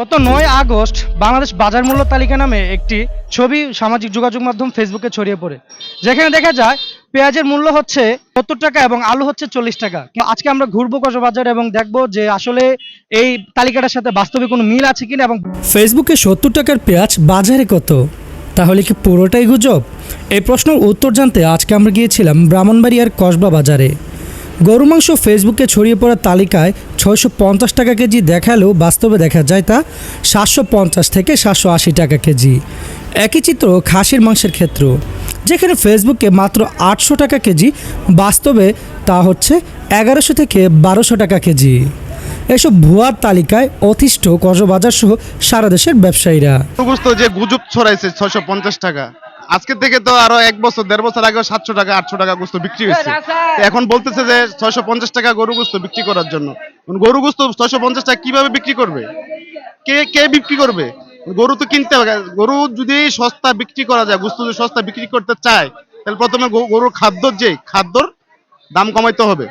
গত নয় আগস্ট বাংলাদেশ বাজার মূল্য তালিকা নামে একটি ছবি সামাজিক যোগাযোগ মাধ্যম ফেসবুকে ছড়িয়ে পড়ে। যেখানে দেখা যায়, পেঁয়াজের মূল্য হচ্ছে সত্তর টাকা এবং আলু হচ্ছে চল্লিশ টাকা। আজকে আমরা ঘুরবো কক্সবাজার এবং দেখব যে আসলে এই তালিকাটার সাথে বাস্তবে কোনো মিল আছে কিনা এবং ফেসবুকে সত্তর টাকার পেঁয়াজ বাজারে কত? তাহলে কি পুরোটাই গুজব? এই প্রশ্নের উত্তর জানতে আজকে আমরা গিয়েছিলাম ব্রাহ্মণবাড়িয়ার কসবা বাজারে। গরু মাংস ফেসবুকে ছড়িয়ে পড়া তালিকায় ছয়শো পঞ্চাশ টাকা কেজি দেখালেও বাস্তবে দেখা যায় তা সাতশো পঞ্চাশ থেকে সাতশো আশি টাকা কেজি। একই চিত্র খাসির মাংসের ক্ষেত্র। যেখানে ফেসবুকে মাত্র আটশো টাকা কেজি, বাস্তবে তা হচ্ছে এগারোশো থেকে বারোশো টাকা কেজি। এসব ভুয়ার তালিকায় অতিষ্ঠ কক্সবাজার সহ সারা দেশের ব্যবসায়ীরা। যে গুজব ছড়াইছে ছয়শো পঞ্চাশ টাকা। আজকে থেকে তো আরও এক বছর দেড় বছর আগে সাতশো টাকা আটশো টাকা গোস্ত বিক্রি হয়েছে। এখন বলতেছে যে ছয়শো পঞ্চাশ টাকা গরু গোস্ত বিক্রি করার জন্য। গরু গোস্ত ছয়শো পঞ্চাশ টাকা কীভাবে বিক্রি করবে? কে কে বিক্রি করবে? গরু তো কিনতে হবে। গরু যদি সস্তা বিক্রি করা যায় গোস্ত যদি সস্তা বিক্রি করতে চায় তাহলে প্রথমে গরুর খাদ্য যে খাদ্যর দাম কমাইতে হবে।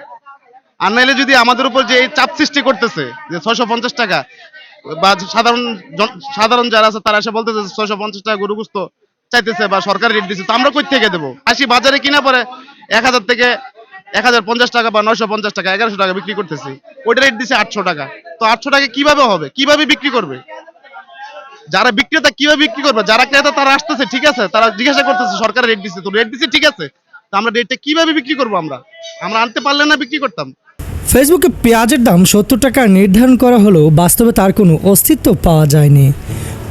আর নাইলে যদি আমাদের উপর যে চাপ সৃষ্টি করতেছে যে ছয়শো পঞ্চাশ টাকা বা সাধারণ সাধারণ যারা আছে তারা এসে বলতেছে ছয়শো পঞ্চাশ টাকা গরু গুস্ত চাইতেছে বা সরকার রেট দিচ্ছে তো আমরা কই থেকে দেবো? আসি বাজারে কিনা পরে এক হাজার থেকে এক হাজার পঞ্চাশ টাকা বা নয়শো পঞ্চাশ টাকা, এগারোশো টাকা বিক্রি করতেছি। ওইটা রেট দিচ্ছে আটশো টাকা। তো আটশো টাকা কীভাবে হবে? কীভাবে বিক্রি করবে? যারা বিক্রেতা কীভাবে বিক্রি করবে? যারা ক্রেতা, তারা আসতেছে, ঠিক আছে? তারা জিজ্ঞাসা করতেছে সরকার রেট দিচ্ছে তো রেট দিচ্ছে ঠিক আছে? তো আমরা রেটটা কীভাবে বিক্রি করব আমরা? আমরা আনতে পারলে না বিক্রি করতাম। ফেসবুকে পেঁয়াজের দাম সত্তর টাকা নির্ধারণ করা হলেও বাস্তবে তার কোনো অস্তিত্ব পাওয়া যায়নি।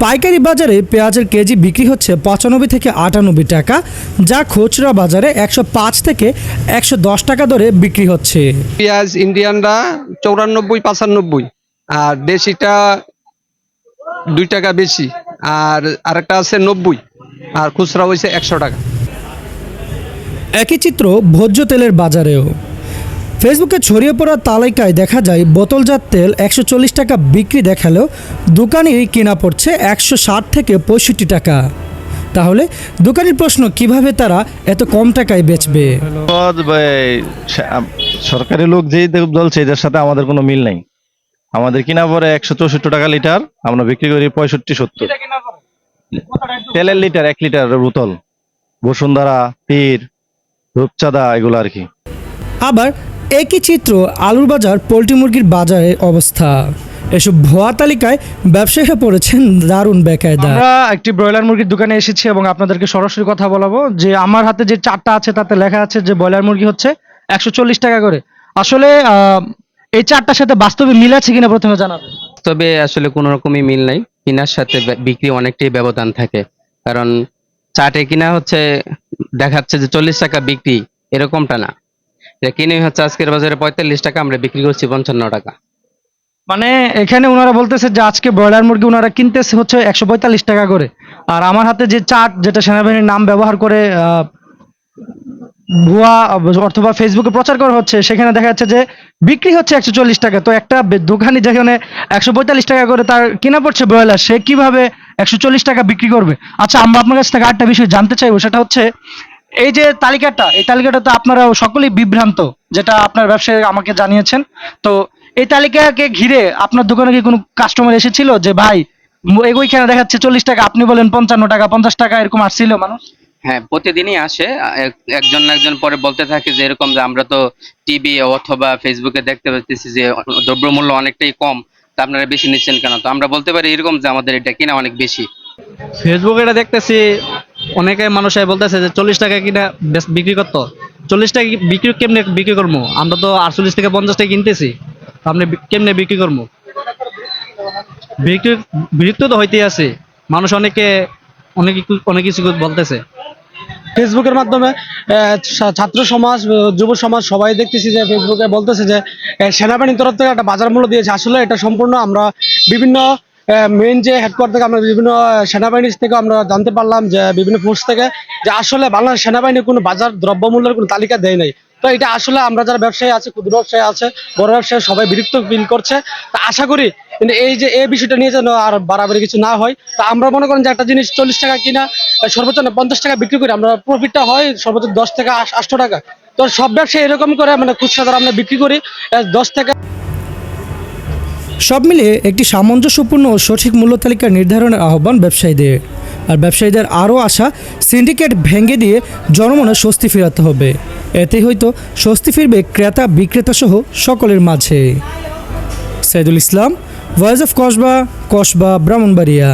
পাইকারি বাজারে পেঁয়াজের কেজি বিক্রি হচ্ছে পঁচানব্বই থেকে আটানব্বই টাকা যা খুচরা বাজারে একশো পাঁচ থেকে একশো দশ টাকা দরে বিক্রি হচ্ছে। পেঁয়াজ ইন্ডিয়ানরা চৌরানব্বই পাঁচানব্বই আর দেশিটা দুই টাকা বেশি আর আরেকটা আছে নব্বই আর খুচরা হয়েছে একশো টাকা। একই চিত্র ভোজ্য তেলের বাজারেও। ফেসবুকে ছড়িয়ে পড়া তালিকায় দেখা যায় বোতলজাত তেল একশো চল্লিশ টাকা বিক্রি দেখালেও দোকানেরই কেনা পড়ছে একশো ষাট থেকে পঁয়ষট্টি টাকা। তাহলে দোকানের প্রশ্ন কীভাবে তারা এত কম টাকায় বেচবে? সরকারি লোক যেই দে- বলছে এদের সাথে আমাদের কোনো মিল নেই। আমাদের কিনা পরে একশো চৌষট্টি টাকা লিটার আমরা বিক্রি করি পঁয়ষট্টি সত্তর। তেলের লিটার এক লিটার বোতল বসুন্ধরা তীর রূপচাঁদা এগুলো আর কি। আবার একই চিত্র আলুর বাজার পোলট্রি মুরগির বাজারে অবস্থা। এসব ভুয়া তালিকায় ব্যবসায়ীরা পড়েছেন দারুণ বেকায়দা। আমরা একটি ব্রয়লার মুরগির দোকানে এসেছি এবং আপনাদেরকে সরাসরি কথা বলাবো যে আমার হাতে যে চারটা আছে তাতে লেখা আছে যে ব্রয়লার মুরগি হচ্ছে একশো চল্লিশ টাকা করে। আসলে আহ, এই চারটার সাথে বাস্তবে মিল আছে কিনা প্রথমে জানাবেন। তবে আসলে কোনো রকমই মিল নাই। কেনার সাথে বিক্রি অনেকটাই ব্যবধান থাকে। কারণ চাটে কিনা হচ্ছে দেখাচ্ছে যে চল্লিশ টাকা বিক্রি এরকমটা না। এটা কিনে হচ্ছে আজকের বাজারে পঁয়তাল্লিশ টাকা, আমরা বিক্রি করছি পঞ্চান্ন টাকা। মানে এখানে ওনারা বলতেছে যে আজকে ব্রয়লার মুরগি ওনারা কিনতেছে হচ্ছে একশো পঁয়তাল্লিশ টাকা করে। আর আমার হাতে যে চাট যেটা সেনাবাহিনীর নাম ব্যবহার করে ভুয়া, অথবা ফেসবুকে প্রচার করা হচ্ছে, সেখানে দেখা যাচ্ছে যে বিক্রি হচ্ছে একশো চল্লিশ টাকা। তো একটা দোকানি যেখানে একশো পঁয়তাল্লিশ টাকা করে তার কেনা পড়ছে ব্রয়লার, সে কীভাবে একশো চল্লিশ টাকা বিক্রি করবে? আচ্ছা আমরা আপনার কাছ থেকে আরেকটা বিষয় জানতে চাইব, সেটা হচ্ছে এই যে তালিকাটা এই তালিকাটা তো আপনারা সকলেই বিভ্রান্ত যেটা আপনার ব্যবসায়ী আমাকে জানিয়েছেন। তো এই তালিকাকে ঘিরে আপনার দোকানে কি কোনো কাস্টমার এসেছিল যে ভাই ওইখানে দেখাচ্ছে চল্লিশ টাকা আপনি বলেন পঞ্চান্ন টাকা পঞ্চাশ টাকা এরকম আসছিল মানুষ হ্যাঁ প্রতিদিনই আসে। এক- একজন না একজন পরে বলতে থাকে যে এরকম যে আমরা তো টিভি অথবা ফেসবুকে দেখতে পাচ্ছি যে দ্রব্যমূল্য অনেকটাই কম তা আপনারা বেশি নিচ্ছেন কেন? তো আমরা বলতে পারি এরকম যে আমাদের এটা কিনা অনেক বেশি। ফেসবুকে এটা দেখতেছি অনেকে মানুষ বলতেছে যে চল্লিশ টাকা কিনা বিক্রি করতো। চল্লিশ টাকা বিক্রি কেমনে বিক্রি করব আমরা তো আটচল্লিশ থেকে পঞ্চাশ টাকা কিনতেছি। আপনি কেমনে বিক্রি করব বিক্রি বিরক্ত তো হইতেই আছে। মানুষ অনেকে অনেক অনেক কিছু বলতেছে। ফেসবুকের মাধ্যমে ছাত্র সমাজ যুব সমাজ, সবাই দেখতেছি যে ফেসবুকে বলতেছে যে সেনাবাহিনীর তরফ থেকে একটা বাজার মূল্য দিয়েছে। আসলে এটা সম্পূর্ণ আমরা বিভিন্ন মেইন যে হেডকোয়ার্টার থেকে আমরা বিভিন্ন আহ, সেনাবাহিনীর থেকে আমরা জানতে পারলাম যে বিভিন্ন ফোর্স থেকে যে আসলে বাংলাদেশ সেনাবাহিনী কোনো বাজার দ্রব্যমূল্যের কোনো তালিকা দেয় নাই। তো এটা আসলে আমরা যারা ব্যবসায়ী আছে ক্ষুদ্র ব্যবসায়ী আছে বড় ব্যবসায়ী সবাই বিরক্ত ফিল করছে। তা আশা করি এই যে এই বিষয়টা নিয়ে যেন আর বাড়াবাড়ি কিছু না হয় তা আমরা মনে করেন যে একটা জিনিস চল্লিশ টাকা কিনা সর্বোচ্চ পঞ্চাশ টাকা বিক্রি করি আমরা প্রফিটটা হয় সর্বোচ্চ দশ থেকে আটশো টাকা। তো সব ব্যবসায়ী এরকম করে মানে খুচরা দ্বারা আমরা বিক্রি করি দশ থেকে সব মিলিয়ে একটি সামঞ্জস্যপূর্ণ ও সঠিক মূল্য তালিকা নির্ধারণের আহ্বান ব্যবসায়ীদের। আর ব্যবসায়ীদের আরও আশা, সিন্ডিকেট ভেঙে দিয়ে জনমনে স্বস্তি ফেরাতে হবে। এতে হয়তো স্বস্তি ফিরবে ক্রেতা বিক্রেতা সহ সকলের মাঝে। Saidul Islam voice of Kasba Kasba Brahmanbaria